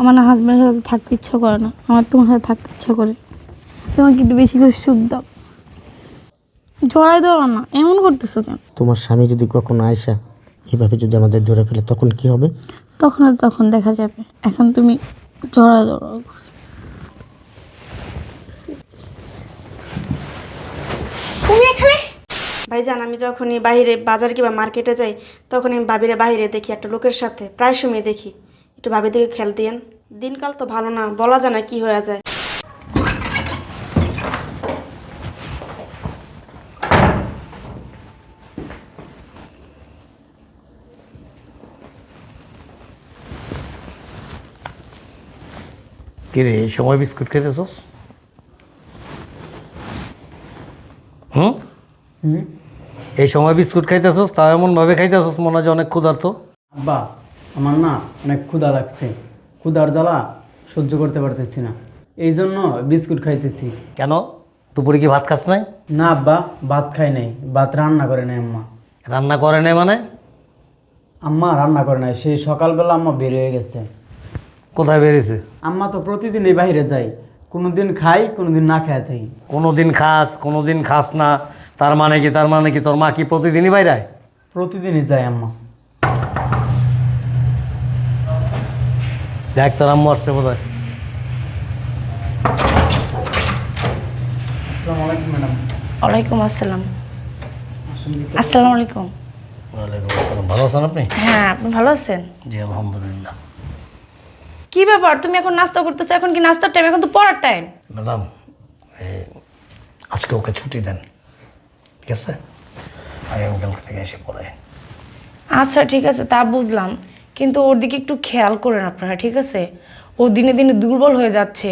আমার না হাজব্যান্ডের সাথে থাকতে ইচ্ছা করে না। আমার তোমার সাথে থাকতে ইচ্ছা করে। তোমাকে একটু বেশি করে সুখ দাও। জড়াই দেওয়া না এমন করতেছো কেন? তোমার স্বামী যদি কখনো আয়সা এভাবে যদি আমাদের ধরে ফেলে তখন কি হবে? তখন আর তখন দেখা যাবে। এখন তুমি জড়া তুমি এখানে? ভাইজান আমি যখনই বাইরে বাজার কিংবা মার্কেটে যাই তখন আমি বাবিরে বাইরে দেখি একটা লোকের সাথে। প্রায় সময় দেখি। একটু বাবির দিকে খেয়াল দিয়েন। দিনকাল তো ভালো না বলা যায় না কি হয়ে যায়। কিরে এই সময় বিস্কুট খাইতেছস হুম? এই সময় বিস্কুট খাইতেছস তা এমন ভাবে খাইতেছস মনে হয় যে অনেক ক্ষুধার্ত। আব্বা আমার না অনেক ক্ষুধা লাগছে। ক্ষুধার জ্বালা সহ্য করতে পারতেছি না। এই জন্য বিস্কুট খাইতেছি। কেন? দুপুরে কি ভাত খাস নাই? না আব্বা ভাত খাই নাই। ভাত রান্না করে নাই আম্মা। রান্না করে নাই মানে? আম্মা রান্না করে নাই। সেই সকালবেলা আম্মা বের হয়ে গেছে। কোথায় বেরিয়েছে আম্মা তো প্রতিদিনই বাইরে যাই কোনো দিন খাই কোনো দিন না খাই থাকি। কোনো দিন খাস কোনো দিন খাস না। তার মানে কি তার মানে কি তোর মা কি প্রতিদিনই বাইরে প্রতিদিনই যায় আম্মা। দেখ তোর আম্মু আসছে আলাইকুম ম্যাডাম। ওয়ালাইকুম আসসালাম। আসসালামু আলাইকুম। ওয়ালাইকুম আসসালাম। ভালো আছেন আপনি? হ্যাঁ আপনি ভালো আছেন? জি আলহামদুলিল্লাহ। কি ব্যাপার? তুমি এখন নাস্তা করতেছো এখন কি নাস্তার টাইম এখন তো পড়ার টাইম ম্যাডাম এই আজকে ওকে ছুটি দেন। ঠিক আছে? আগামীকাল থেকে এসে পড়ে আচ্ছা ঠিক আছে তা বুঝলাম। কিন্তু ওর দিকে একটু খেয়াল করেন আপনারা, ঠিক আছে? ও দিনে দিনে দুর্বল হয়ে যাচ্ছে।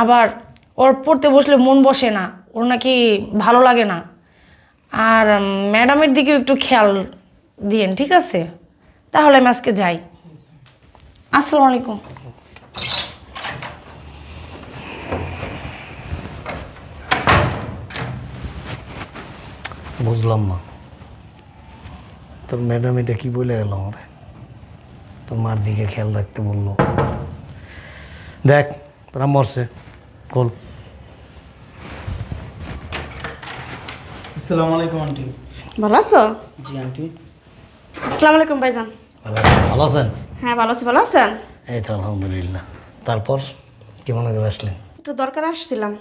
আবার ওর পড়তে বসলে মন বসে না, ওর নাকি ভালো লাগে না। আর ম্যাডামের দিকেও একটু খেয়াল দিয়েন, ঠিক আছে? তাহলে আমি আজকে যাই। আসসালামু আলাইকুম। বুঝলাম না। তোর ম্যাডাম এটা কি বলে গেল আমারে? তোর মার দিকে খেয়াল রাখতে বলল। দেখ তোরা মরছে। কল আসসালামু আলাইকুম আন্টি। ভালো আছো? জি আন্টি। আসসালামু আলাইকুম ভাইজান। ভালো ভালো আছেন? হ্যাঁ ভালো আছি ভালো আছেন? এই তো আলহামদুলিল্লাহ। তারপর কি মনে করে আসলেন? একটু দরকার আসছিলাম।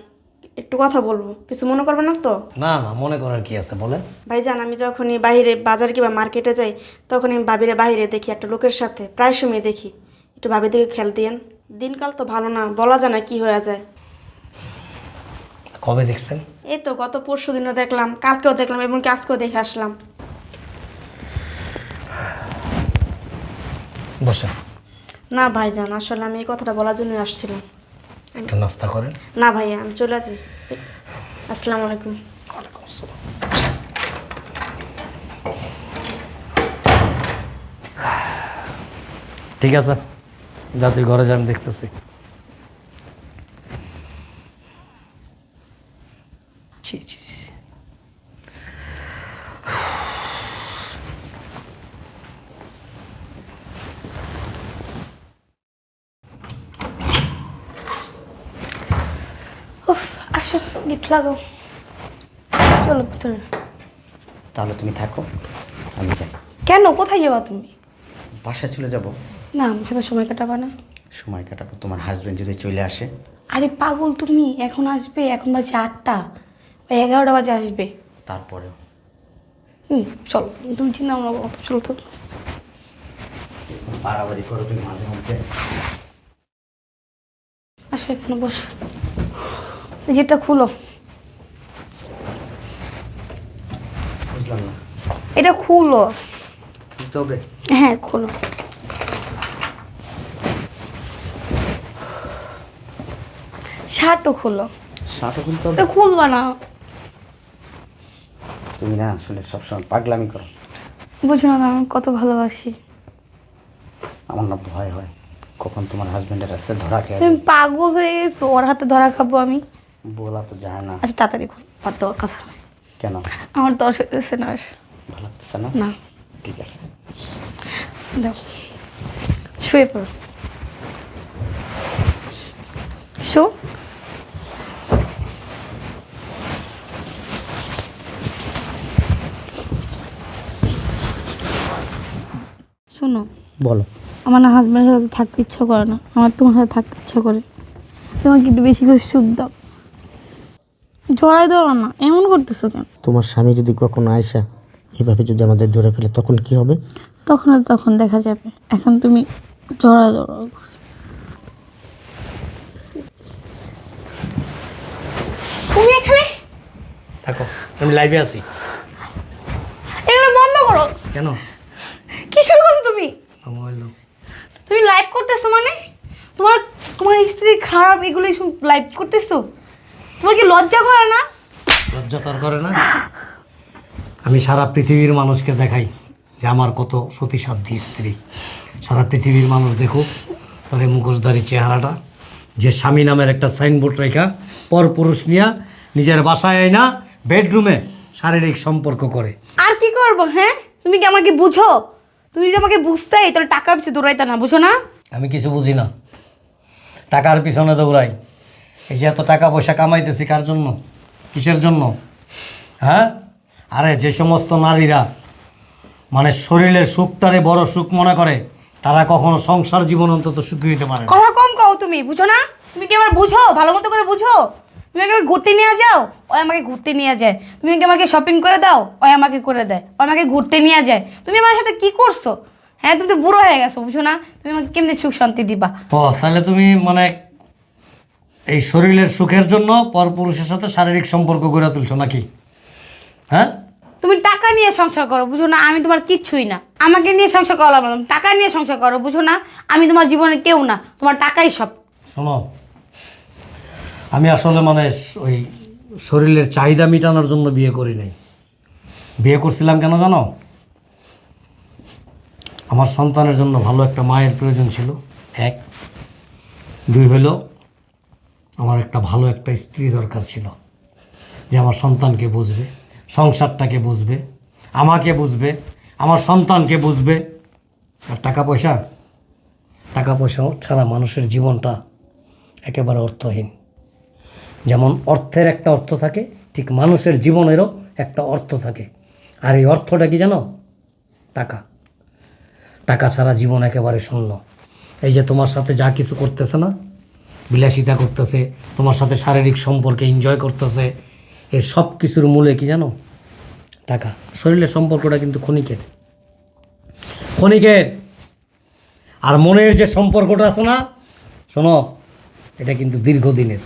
একটু কথা বলব। কিছু মনে করবেন না তো? না না মনে করার কি আছে বলেন। ভাইজান আমি যখনই বাইরে বাজার কিংবা মার্কেটে যাই তখন আমি বাবিরে বাইরে দেখি একটা লোকের সাথে প্রায় সময় দেখি। একটু বাবির দিকে খেয়াল দিয়েন। দিনকাল তো ভালো না বলা যায় না কি হয়ে যায়। কবে দেখছেন? এই তো গত পরশু দিনও দেখলাম কালকেও দেখলাম এবং কি আজকেও দেখে আসলাম। বসেন। না ভাইজান আসলে আমি এই কথাটা বলার জন্যই আসছিলাম। একটা নাস্তা করেন। না ভাইয়া আমি চলে আছি আসসালামু আলাইকুম। ওয়ালাইকুম আসসালাম। ঠিক আছে যাতে তুই ঘরে যা আমি দেখতেছি ছি, ছি, ছি। উফ আসো গীত লাগাও চলো ভিতরে। তাহলে তুমি থাকো আমি যাই। কেন? কোথায় যাবা তুমি? বাসায় চলে যাব। না ভালো সময় কাটাবা না। সময় কাটাবো তোমার হাজবেন্ড যদি চলে আসে। আরে পাগল তুমি এখন আসবে এখন বাজে আটটা। ওই এগারোটা বাজে আসবে। তারপরেও। হুম চলো তুমি চিন্তা করো না, চলো তো। বাড়াবাড়ি করো তুমি মাঝে মধ্যে। আসো এখানে বসো। যেটা খুলো। না। এটা খুলো। হ্যাঁ খোলো। শার্টও খোলো। শার্টও খুলতে হবে? খুলবা না। তুমি না আসলে সবসময় পাগলামি করো। বুঝো না আমি কত ভালোবাসি। আমার না ভয় হয়। কখন তোমার হাজবেন্ডের কাছে ধরা খেয়ে তুমি পাগল হয়ে গেছো ওর হাতে ধরা খাব আমি। বলা তো যায় না। আচ্ছা তাড়াতাড়ি খোলো আর তো ওর কথা নয়। কেন? আমার দশ হইতেছে না ভালো লাগতেছে না? না। ঠিক আছে। দাও। শুয়ে পড়ো। আসো শোনো বলো। আমার না হাজব্যান্ডের সাথে থাকতে ইচ্ছা করে না। আমার তোমার সাথে থাকতে ইচ্ছা করে। তোমাকে একটু বেশি করে সুখ দাও। জড়াই দেওয়া না এমন করতেছো কেন? তোমার স্বামী যদি কখনো আয়সা এভাবে যদি আমাদের ধরে ফেলে তখন কি হবে? তখন আর তখন দেখা যাবে। এখন তুমি জড়া জড়াও তুমি এখানে? থাকো আমি লাইভে আছি। এগুলো বন্ধ করো। কেন? কি শুরু করছ তুমি? মোবাইল দাও। তুমি লাইভ করতেছো মানে? তোমার তোমার স্ত্রী খারাপ এগুলো লাইভ করতেছো? তোমার কি লজ্জা করে না? লজ্জা তার করে না? আমি সারা পৃথিবীর মানুষকে দেখাই যে আমার কত সতীসাধ্যী স্ত্রী। সারা পৃথিবীর মানুষ দেখুক তার এই মুখোশধারী চেহারাটা যে স্বামী নামের একটা সাইনবোর্ড রেখা পর পুরুষ নিয়া নিজের বাসায় আয় না বেডরুমে শারীরিক সম্পর্ক করে। আর কি করব হ্যাঁ? তুমি কি আমাকে বুঝো? তুমি যদি আমাকে বুঝতেই তাহলে টাকার পিছিয়ে দৌড়াইতে না বুঝো না? আমি কিছু বুঝি না। টাকার পিছনে দৌড়াই। এই যে এত টাকা পয়সা কামাইতেছি কার জন্য? কিসের জন্য? হ্যাঁ? আরে যে সমস্ত নারীরা মানে শরীরের সুখটারে বড় সুখ মনে করে তারা কখনো সংসার জীবন অন্তত সুখী হইতে পারে না। কথা কম কও তুমি বুঝো না? তুমি কি আমার বুঝো? ভালো মতো করে বুঝো? তুমি আমাকে ঘুরতে নিয়ে যাও? ওই আমাকে ঘুরতে নিয়ে যায়। তুমি কি আমাকে শপিং করে দাও? ওই আমাকে করে দেয়। ও আমাকে ঘুরতে নিয়ে যায়। তুমি আমার সাথে কি করছ? হ্যাঁ তুমি তো বুড়ো হয়ে গেছো বুঝো না? তুমি আমাকে কেমনি সুখ শান্তি দিবা? ও তাহলে তুমি মানে এই শরীরের সুখের জন্য পরপুরুষের সাথে শারীরিক সম্পর্ক গড়ে তুলছো নাকি? হ্যাঁ? তুমি টাকা নিয়ে সংসার করো বুঝো না? আমি তোমার কিচ্ছুই না। আমাকে নিয়ে সংসার করো না টাকা নিয়ে সংসার করো বুঝো না? আমি তোমার জীবনে কেউ না তোমার টাকাই সব। শোনো আমি আসলে মানে ওই শরীরের চাহিদা মেটানোর জন্য বিয়ে করি নাই। বিয়ে করছিলাম কেন জানো? আমার সন্তানের জন্য ভালো একটা মায়ের প্রয়োজন ছিল এক। দুই হলো আমার একটা ভালো একটা স্ত্রী দরকার ছিল, যে আমার সন্তানকে বুঝবে, সংসারটাকে বুঝবে, আমাকে বুঝবে, আমার সন্তানকে বুঝবে। আর টাকা পয়সা? টাকা পয়সা ছাড়া মানুষের জীবনটা একেবারে অর্থহীন। যেমন অর্থের একটা অর্থ থাকে, ঠিক মানুষের জীবনেরও একটা অর্থ থাকে। আর এই অর্থটা কি জানো? টাকা। টাকা ছাড়া জীবন একেবারে শূন্য। এই যে তোমার সাথে যা কিছু করতেছে না বিলাসিতা করতেছে, তোমার সাথে শারীরিক সম্পর্কে এনজয় করতেছে এর সব কিছুর মূলে কি জানো? টাকা। শরীরের সম্পর্কটা কিন্তু ক্ষণিকের। ক্ষণিকের। আর মনের যে সম্পর্কটা আছে না, শোনো, এটা কিন্তু দীর্ঘদিনের।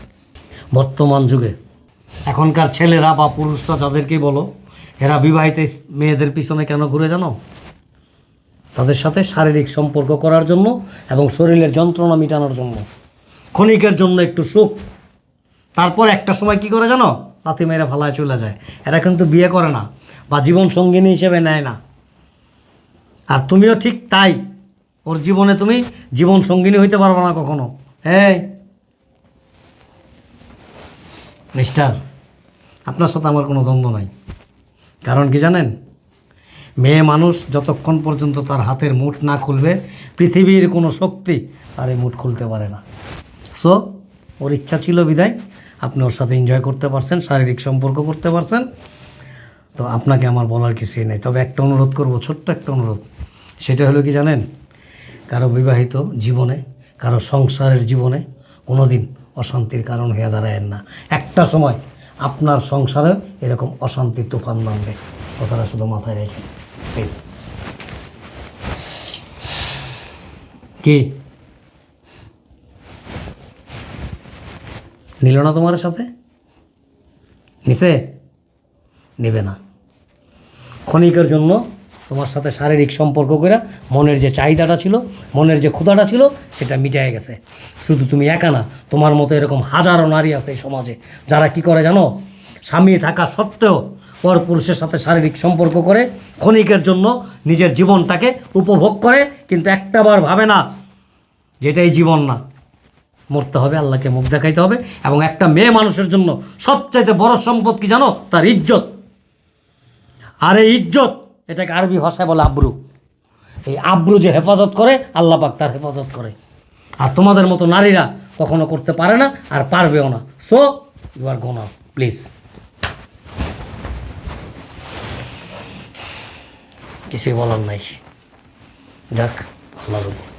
বর্তমান যুগে। এখনকার ছেলেরা বা পুরুষরা যাদেরকেই বলো, এরা বিবাহিত মেয়েদের পিছনে কেন ঘুরে জানো? তাদের সাথে শারীরিক সম্পর্ক করার জন্য এবং শরীরের যন্ত্রণা মেটানোর জন্য। ক্ষণিকের জন্য একটু সুখ। তারপর একটা সময় কি করে জানো? লাথি মেয়েরা ভালায় চলে যায়। এরা কিন্তু বিয়ে করে না বা জীবন সঙ্গিনী হিসেবে নেয় না। আর তুমিও ঠিক তাই। ওর জীবনে তুমি জীবন সঙ্গিনী হইতে পারবে না কখনো। হ্যাঁ মিস্টার, আপনার সাথে আমার কোনো দ্বন্দ্ব নাই। কারণ কি জানেন? মেয়ে মানুষ যতক্ষণ পর্যন্ত তার হাতের মুঠ না খুলবে, পৃথিবীর কোনো শক্তি তার এই মুঠ খুলতে পারে না। সো ওর ইচ্ছা ছিল বিদায়। আপনি ওর সাথে এনজয় করতে পারছেন, শারীরিক সম্পর্ক করতে পারছেন। তো আপনাকে আমার বলার কিছুই নেই। তবে একটা অনুরোধ করব, ছোট্ট একটা অনুরোধ। সেটা হলো কি জানেন? কারও বিবাহিত জীবনে, কারও সংসারের জীবনে কোনো দিন অশান্তির কারণ হয়ে দাঁড়ায়েন না। একটা সময় আপনার সংসারে এরকম অশান্তির তুফান নামবে। কথাটা শুধু মাথায় রেখে। কি? নিল না তোমার সাথে? নিছে? নেবে না। ক্ষণিকের জন্য তোমার সাথে শারীরিক সম্পর্ক করে মনের যে চাহিদাটা ছিল, মনের যে ক্ষুধাটা ছিল, সেটা মিটাই গেছে। শুধু তুমি একা না, তোমার মতো এরকম হাজারো নারী আছে এই সমাজে। যারা কি করে জানো? স্বামী থাকা সত্ত্বেও পর পুরুষের সাথে শারীরিক সম্পর্ক করে, ক্ষণিকের জন্য নিজের জীবনটাকে উপভোগ করে, কিন্তু একটাবার ভাবে না, যেটাই জীবন না। মরতে হবে, আল্লাহকে মুখ দেখাইতে হবে এবং একটা মেয়ে মানুষের জন্য সবচাইতে বড় সম্পদ কি জানো? তার ইজ্জত। আর এই ইজ্জত, এটাকে আরবি ভাষায় বলে আব্রু। এই আব্রু যে হেফাজত করে, আল্লাহ পাক তার হেফাজত করে। আর তোমাদের মতো নারীরা কখনো করতে পারে না আর পারবেও না। So you are gonna please কিছুই বলার নাই। যাক আল্লাহর উপর